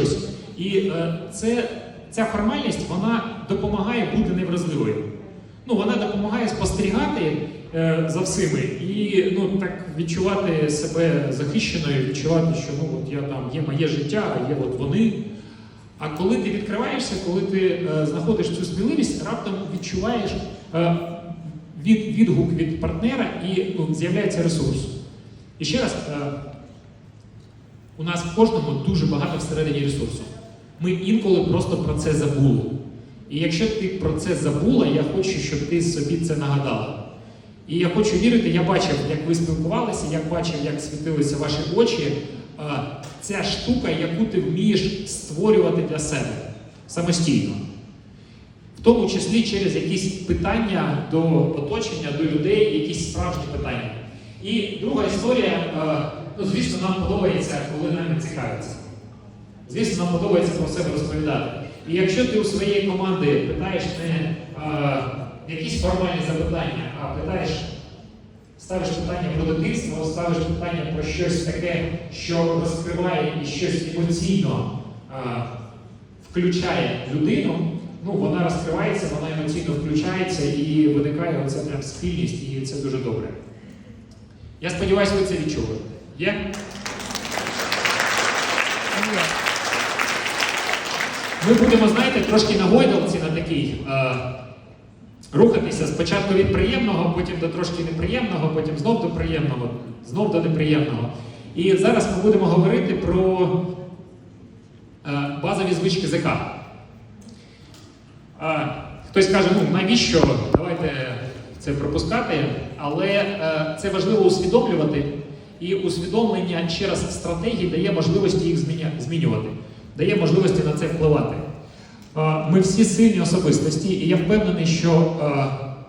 щось. І е, це, ця формальність вона допомагає бути невразливою. Ну, вона допомагає спостерігати е, за всіми і ну, так відчувати себе захищеною, відчувати, що ну, от я там є моє життя, є от вони. А коли ти відкриваєшся, коли ти е, знаходиш цю сміливість, раптом відчуваєш від, відгук від партнера і ну, з'являється ресурс. І ще раз, у нас в кожному дуже багато всередині ресурсу. Ми інколи просто про це забули. І якщо ти про це забула, я хочу, щоб ти собі це нагадала. І я хочу вірити, я бачив, як ви спілкувалися, я бачив, як світилися ваші очі. Ця штука, яку ти вмієш створювати для себе самостійно. В тому числі через якісь питання до оточення, до людей, якісь справжні питання. І друга історія, ну, звісно, нам подобається, коли нами цікавиться. Звісно, нам подобається про себе розповідати. І якщо ти у своєї команди питаєш не е, якісь формальні запитання, а питаєш, ставиш питання про дитинство, ставиш питання про щось таке, що розкриває і щось емоційно е, включає людину, ну вона розкривається, вона емоційно включається і виникає оця прям спільність, і це дуже добре. Я сподіваюся, ви це відчули. Є? Ми будемо, знаєте, трошки на гойдалці на такій е, рухатися спочатку від приємного, потім до трошки неприємного, потім знов до приємного, знов до неприємного. І зараз ми будемо говорити про е, базові звички ЗК. Е, хтось каже, ну навіщо? Давайте це пропускати, але е, це важливо усвідомлювати, і усвідомлення через стратегії дає можливості їх змінювати, дає можливості на це впливати. Ми всі сильні особистості, і я впевнений, що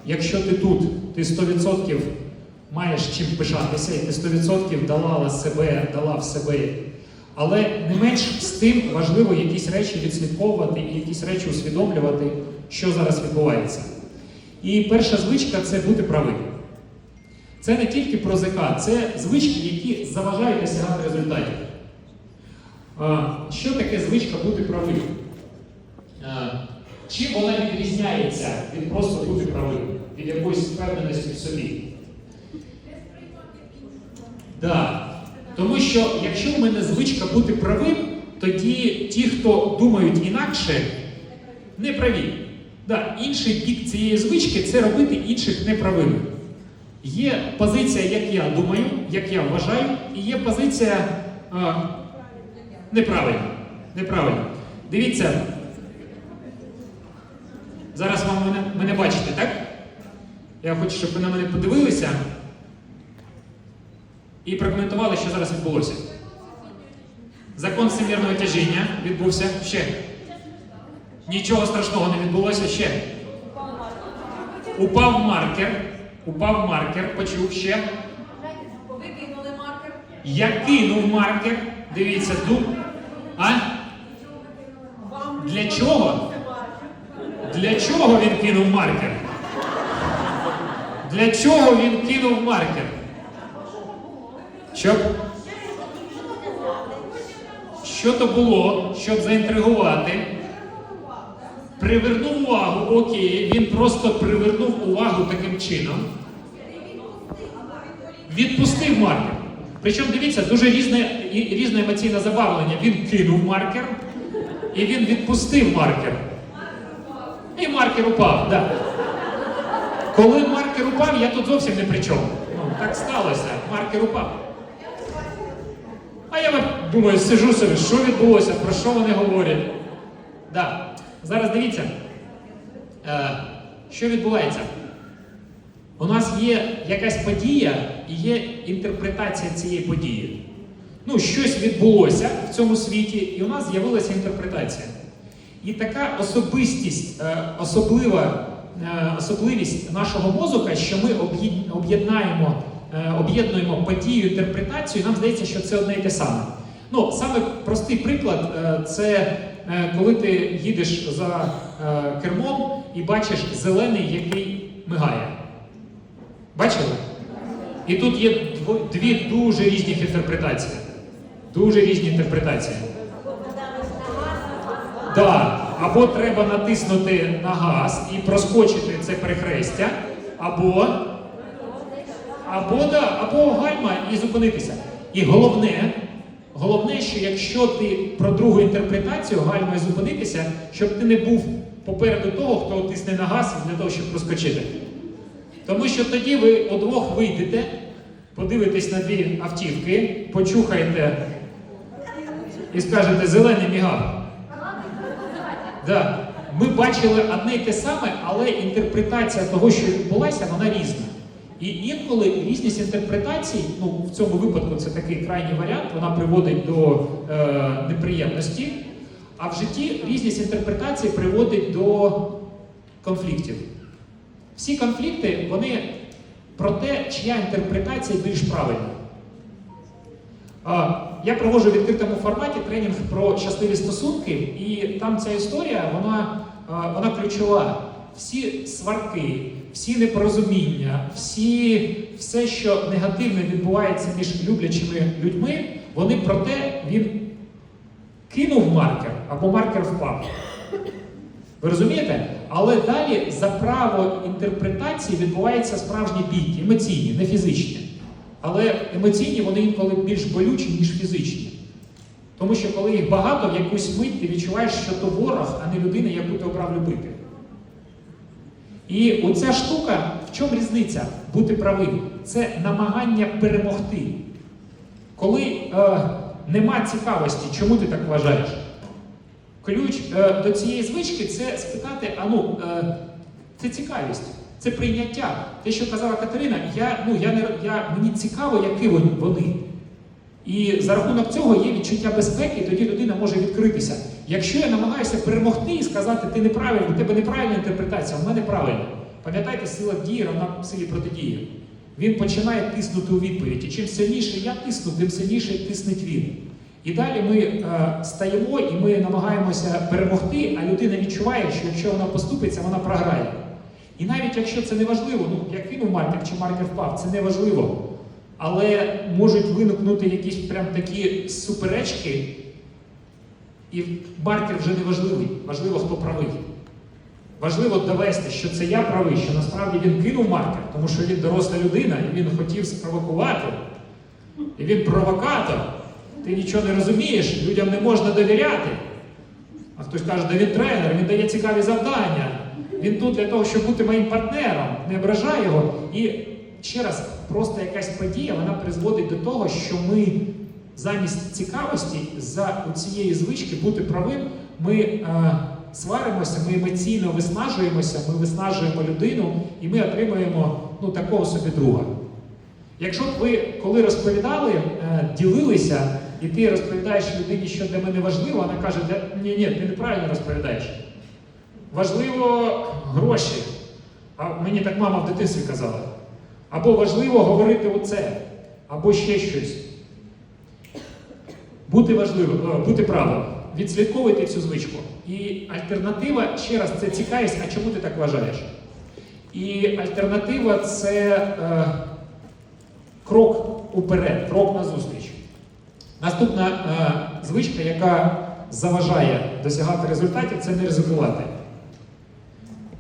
якщо ти тут, ти 100% маєш чим пишатися, і ти 100% дала себе, дала в себе. Але не менш з тим важливо якісь речі відслідковувати і якісь речі усвідомлювати, що зараз відбувається. І перша звичка це бути правим. Це не тільки про ЗК, це звички, які заважають досягати результатів. Що таке звичка бути правим? Чим вона відрізняється від просто бути правим, від якоїсь впевненості в собі? Да. Тому що якщо в мене звичка бути правим, тоді ті, хто думають інакше, не праві. Да, інший бік цієї звички це робити інших неправими. Є позиція, як я думаю, як я вважаю, і є позиція а, неправильна. Неправильна. Дивіться. Зараз вам мене, мене бачите, так? Я хочу, щоб ви на мене подивилися і прокоментували, що зараз відбулося. Закон всемірного тяжіння відбувся ще. Нічого страшного не відбулося ще. Упав маркер. Упав маркер, почув ще. Ви кинули маркер. Я кинув маркер. Дивіться, тут. А? Для чого? Для чого він кинув маркер? Для чого він кинув маркер? Щоб. Що то було, щоб заінтригувати? Привернув увагу, окей, він просто привернув увагу таким чином. Відпустив маркер. Причому дивіться, дуже різне, різне емоційне забавлення. Він кинув маркер і він відпустив маркер. І маркер упав, да. Коли маркер упав, я тут зовсім не при чому. Ну, так сталося. Маркер упав. А я думаю, сижу собі, що відбулося, про що вони говорять. Да. Зараз дивіться, е, що відбувається. У нас є якась подія і є інтерпретація цієї події. Ну, щось відбулося в цьому світі, і у нас з'явилася інтерпретація. І така особистість, е, особлива е, особливість нашого мозока, що ми об'єднаємо, об'єднуємо подію, інтерпретацію, нам здається, що це одне і те саме. Ну, саме простий приклад це коли ти їдеш за е, кермом і бачиш зелений, який мигає. Бачили? І тут є дві дуже різні інтерпретації. Дуже різні інтерпретації. Да. Або треба натиснути на газ і проскочити це перехрестя, або, або, да, або гальма і зупинитися. І головне, головне, що якщо ти про другу інтерпретацію гальма і зупинитися, щоб ти не був попереду того, хто тисне на газ для того, щоб проскочити. Тому що тоді ви удвох вийдете, подивитесь на дві автівки, почухаєте і скажете зелений мігав. Да. Ми бачили одне й те саме, але інтерпретація того, що відбулася, вона різна. І інколи різність інтерпретацій, ну в цьому випадку це такий крайній варіант, вона приводить до е, неприємності, а в житті різність інтерпретацій приводить до конфліктів. Всі конфлікти, вони про те, чия інтерпретація більш правильна. А, Я проводжу в відкритому форматі тренінг про щасливі стосунки, і там ця історія, вона, а, вона ключова. Всі сварки, всі непорозуміння, всі, все, що негативне відбувається між люблячими людьми, вони про те, він кинув маркер або маркер впав. Ви розумієте? Але далі за право інтерпретації відбувається справжні бійки, емоційні, не фізичні. Але емоційні вони інколи більш болючі, ніж фізичні. Тому що коли їх багато, в якусь мить ти відчуваєш, що то ворог, а не людина, яку ти обрав любити. І оця штука, в чому різниця бути правим? Це намагання перемогти. Коли е, нема цікавості, чому ти так вважаєш? Ключ е, до цієї звички це спитати: а ну, е, це цікавість, це прийняття. Те, що казала Катерина, я, ну, я не, я, мені цікаво, які вони. І за рахунок цього є відчуття безпеки, тоді людина може відкритися. Якщо я намагаюся перемогти і сказати, ти неправильний, у тебе неправильна інтерпретація, в мене правильна. Пам'ятайте, сила дії равна силі протидії. Він починає тиснути у відповідь. І чим сильніше я тисну, тим сильніше тиснеть він. І далі ми е, стаємо і ми намагаємося перемогти, а людина відчуває, що якщо вона поступиться, вона програє. І навіть якщо це не важливо, ну як кинув маркер чи маркер впав, це не важливо. Але можуть виникнути якісь прям такі суперечки, і маркер вже не важливий. Важливо, хто правий. Важливо довести, що це я правий, що насправді він кинув маркер, тому що він доросла людина, і він хотів спровокувати. І він провокатор. Ти нічого не розумієш, людям не можна довіряти. А хтось каже, да він тренер, він дає цікаві завдання. Він тут для того, щоб бути моїм партнером, не ображай його. І ще раз, просто якась подія, вона призводить до того, що ми замість цікавості за цієї звички бути правим, ми е, сваримося, ми емоційно виснажуємося, ми виснажуємо людину і ми отримуємо ну, такого собі друга. Якщо б ви, коли розповідали, е, ділилися, і ти розповідаєш людині, що для мене важливо, вона каже, ні, ні, ти неправильно розповідаєш. Важливо гроші. А мені так мама в дитинстві казала. Або важливо говорити оце, або ще щось. Бути важливо, е, бути правим. Відслідковуйте цю звичку. І альтернатива, ще раз, це цікавість, а чому ти так вважаєш? І альтернатива це е, крок уперед, крок назустріч. Наступна е, звичка, яка заважає досягати результатів, це не ризикувати.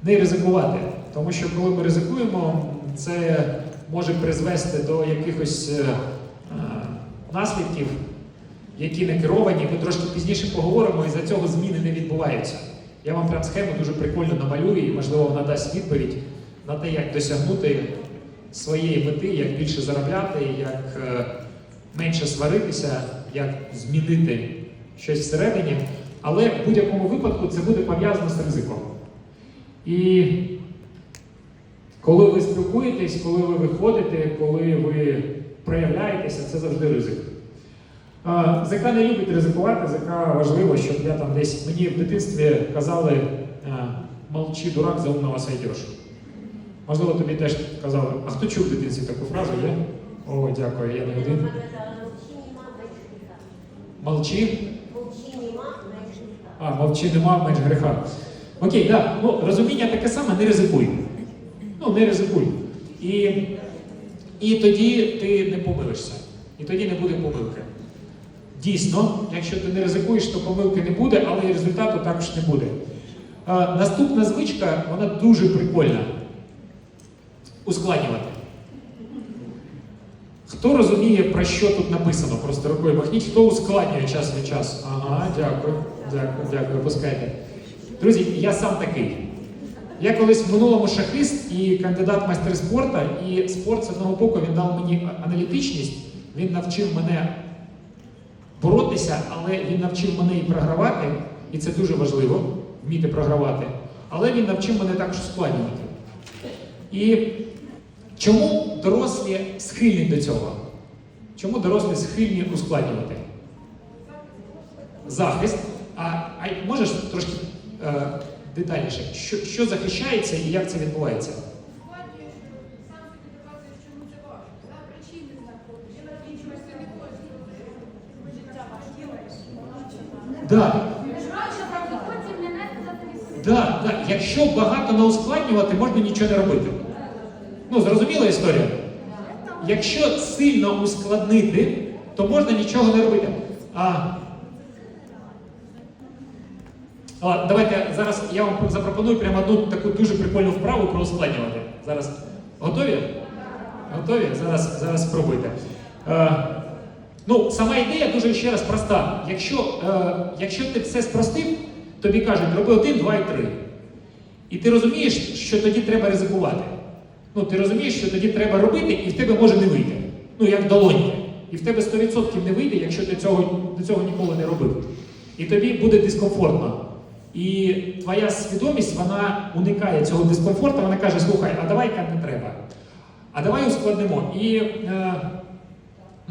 Не ризикувати. Тому що коли ми ризикуємо, це може призвести до якихось е, е, наслідків, які не керовані. Ми трошки пізніше поговоримо, і за цього зміни не відбуваються. Я вам прям схему дуже прикольно намалюю, і можливо вона дасть відповідь на те, як досягнути своєї мети, як більше заробляти, як е, менше сваритися, як змінити щось всередині. Але в будь-якому випадку це буде пов'язано з ризиком. І коли ви спілкуєтесь, коли ви виходите, коли ви проявляєтеся, це завжди ризик. ЗК не любить ризикувати, ЗК важливо, щоб я там десь мені в дитинстві казали а, молчи, дурак, за умного сойдеш. Можливо, тобі теж казали, а хто чув в дитинстві таку фразу, є? О, дякую, я не один. Молчи. А, мовчи нема, менш греха. Окей, да. Ну, розуміння таке саме, не ризикуй. Ну, не ризикуй. І, і тоді ти не помилишся. І тоді не буде помилки. Дійсно, якщо ти не ризикуєш, то помилки не буде, але і результату також не буде. Е, наступна звичка, вона дуже прикольна. Ускладнювати. Хто розуміє, про що тут написано? Просто рукою махніть, хто ускладнює час від часу? Ага, дякую, дякую, дякую, пускайте. Друзі, я сам такий. Я колись в минулому шахист і кандидат майстер спорту, і спорт з одного боку він дав мені аналітичність, він навчив мене боротися, але він навчив мене і програвати, і це дуже важливо, вміти програвати. Але він навчив мене також ускладнювати. І чому дорослі схильні до цього? Чому дорослі схильні ускладнювати? Захист. А, а можеш трошки е, детальніше, що, що захищається і як це відбувається? Складнюєш, сам собі доказуєш, чому це важко. За причини знаходиш. Я закінчуєш це не хочеш. Життя важливе. Да, Краще так потім не нести за це відповідальність. да, да. Якщо багато не ускладнювати, можна нічого не робити. Ну, зрозуміла історія? Якщо сильно ускладнити, то можна нічого не робити. А, а, давайте зараз я вам запропоную прямо одну таку дуже прикольну вправу про ускладнювати. Зараз готові? Готові? Зараз, зараз спробуйте. Ну, сама ідея дуже ще раз проста. Якщо, е, якщо ти все спростив, тобі кажуть, роби один, два і три. І ти розумієш, що тоді треба ризикувати. Ну, ти розумієш, що тоді треба робити, і в тебе може не вийти. Ну, як долоньки. І в тебе 100% не вийде, якщо ти цього, до цього ніколи не робив. І тобі буде дискомфортно. І твоя свідомість вона уникає цього дискомфорту, вона каже: слухай, а давай-ка не треба. А давай ускладнимо. І, е,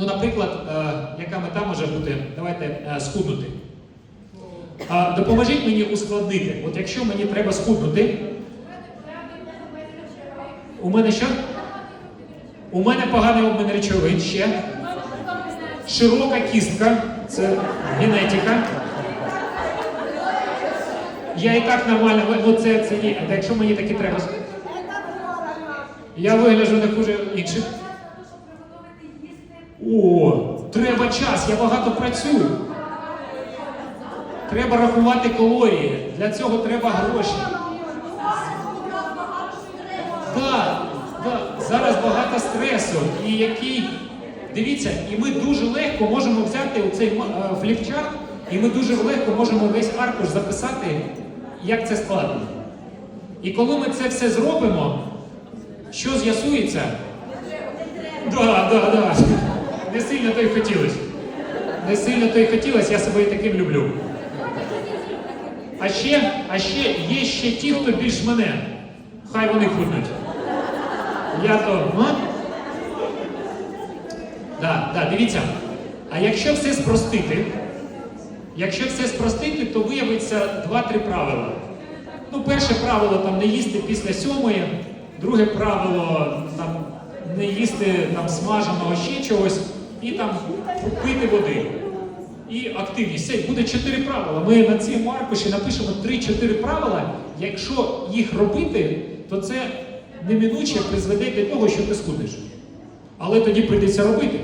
ну, наприклад, е, яка мета може бути? Давайте е, схуднути. Допоможіть мені ускладнити. От якщо мені треба схуднути, у мене що? У мене поганий обмін речовин ще. Широка кістка, це генетика. Я і так нормально, ну це, це ні. А якщо мені таки треба. Я вигляджу не хуже інших. О, треба час, я багато працюю. Треба рахувати калорії. Для цього треба гроші. Так, так, зараз багато стресу, і який. Дивіться, і ми дуже легко можемо взяти оцей е, фліпчарт, і ми дуже легко можемо весь аркуш записати, як це складно. І коли ми це все зробимо, що з'ясується? Да, да, да. Не сильно то й хотілося. Не сильно то й хотілося, я себе і таким люблю. А ще, а ще є ще ті, хто більш мене. Хай вони худнуть. Я то. А? Да, да, дивіться. А якщо все спростити, якщо все спростити, то виявиться два-три правила. Ну, перше правило там не їсти після сьомої, друге правило там не їсти там смаженого ще чогось і там пити води. І активність. Все, буде чотири правила. Ми на цьому аркуші напишемо 3-4 правила. Якщо їх робити, то це неминуче призведе до того, що ти схуднеш. Але тоді прийдеться робити.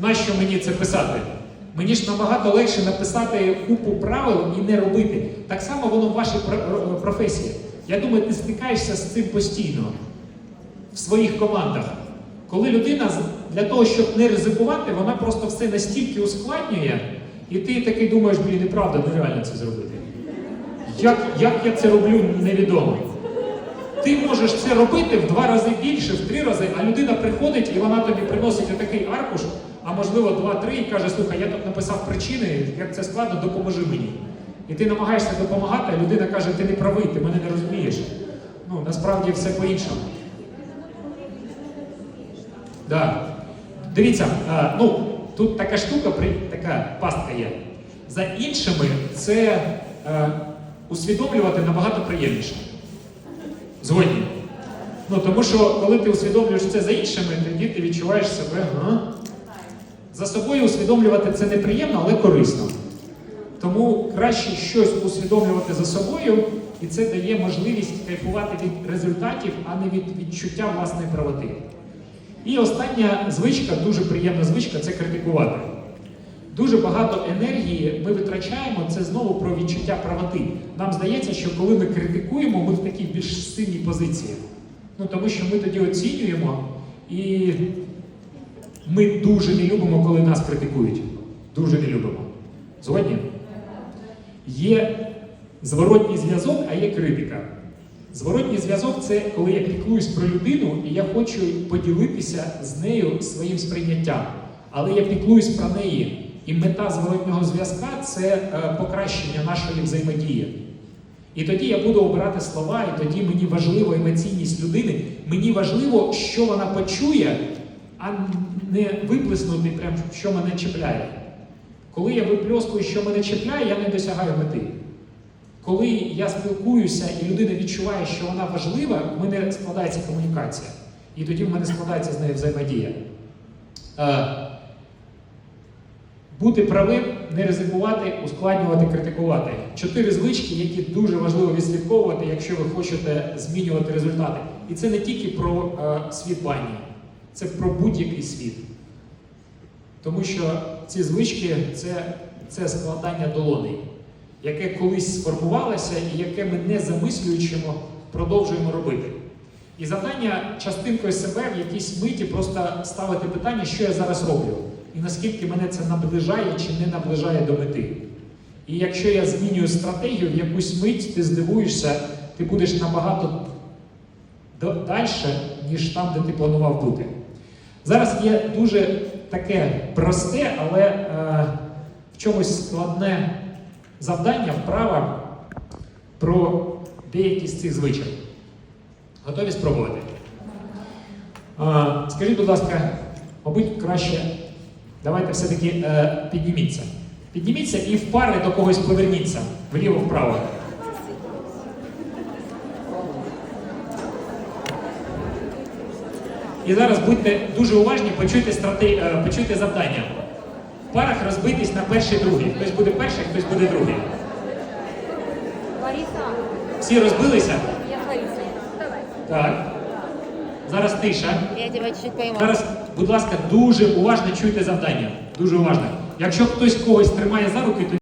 Нащо мені це писати? Мені ж набагато легше написати купу правил і не робити. Так само воно в вашій професії. Я думаю, ти стикаєшся з цим постійно в своїх командах. Коли людина для того, щоб не ризикувати, вона просто все настільки ускладнює, і ти такий думаєш, блін, неправда, нереально це зробити. Як, як я це роблю, невідомо. Ти можеш це робити в два рази більше, в три рази, а людина приходить і вона тобі приносить отакий аркуш, а можливо два-три, і каже, слухай, я тут написав причини, як це складно, допоможи мені. І ти намагаєшся допомагати, а людина каже, ти не правий, ти мене не розумієш. Ну, насправді все по-іншому. Да. Дивіться, ну, тут така штука, така пастка є. За іншими це е, усвідомлювати набагато приємніше. Згодні. Ну, тому що коли ти усвідомлюєш це за іншими, тоді ти відчуваєш себе. Ага. За собою усвідомлювати це неприємно, але корисно. Тому краще щось усвідомлювати за собою, і це дає можливість кайфувати від результатів, а не від відчуття власної правоти. І остання звичка, дуже приємна звичка це критикувати. Дуже багато енергії ми витрачаємо. Це знову про відчуття правоти. Нам здається, що коли ми критикуємо, ми в такій більш сильній позиції. Ну тому що ми тоді оцінюємо, і ми дуже не любимо, коли нас критикують. Дуже не любимо. Згодні? Є зворотній зв'язок, а є критика. Зворотній зв'язок це коли я піклуюсь про людину і я хочу поділитися з нею своїм сприйняттям. Але я піклуюсь про неї. І мета зворотнього зв'язка це е, покращення нашої взаємодії. І тоді я буду обирати слова, і тоді мені важлива емоційність людини. Мені важливо, що вона почує, а не виплеснути, прям, що мене чіпляє. Коли я випльоскую, що мене чіпляє, я не досягаю мети. Коли я спілкуюся і людина відчуває, що вона важлива, в мене складається комунікація. І тоді в мене складається з нею взаємодія. Е, Бути правим, не ризикувати, ускладнювати, критикувати. Чотири звички, які дуже важливо відслідковувати, якщо ви хочете змінювати результати. І це не тільки про е, світ бані, це про будь-який світ. Тому що ці звички це, це складання долоней, яке колись сформувалося і яке ми не замислюючимо, продовжуємо робити. І завдання частинкою себе в якійсь миті просто ставити питання, що я зараз роблю, і наскільки мене це наближає чи не наближає до мети. І якщо я змінюю стратегію, в якусь мить ти здивуєшся, ти будеш набагато далі, ніж там, де ти планував бути. Зараз є дуже таке просте, але е, в чомусь складне завдання, вправа про деякі з цих звичок. Готові спробувати? Скажіть, будь ласка, мабуть, краще, давайте все-таки е, підніміться. Підніміться і в пари до когось поверніться вліво-вправо. І зараз будьте дуже уважні, почуйте, страте... е, почуйте завдання. Парах розбитись на перший другий. Хтось буде перший, хтось буде другий. Всі розбилися? Так. Зараз тиша. Я тебя чуть-чуть пойму. Зараз, будь ласка, дуже уважно чуйте завдання. Дуже уважно. Якщо хтось когось тримає за руки, то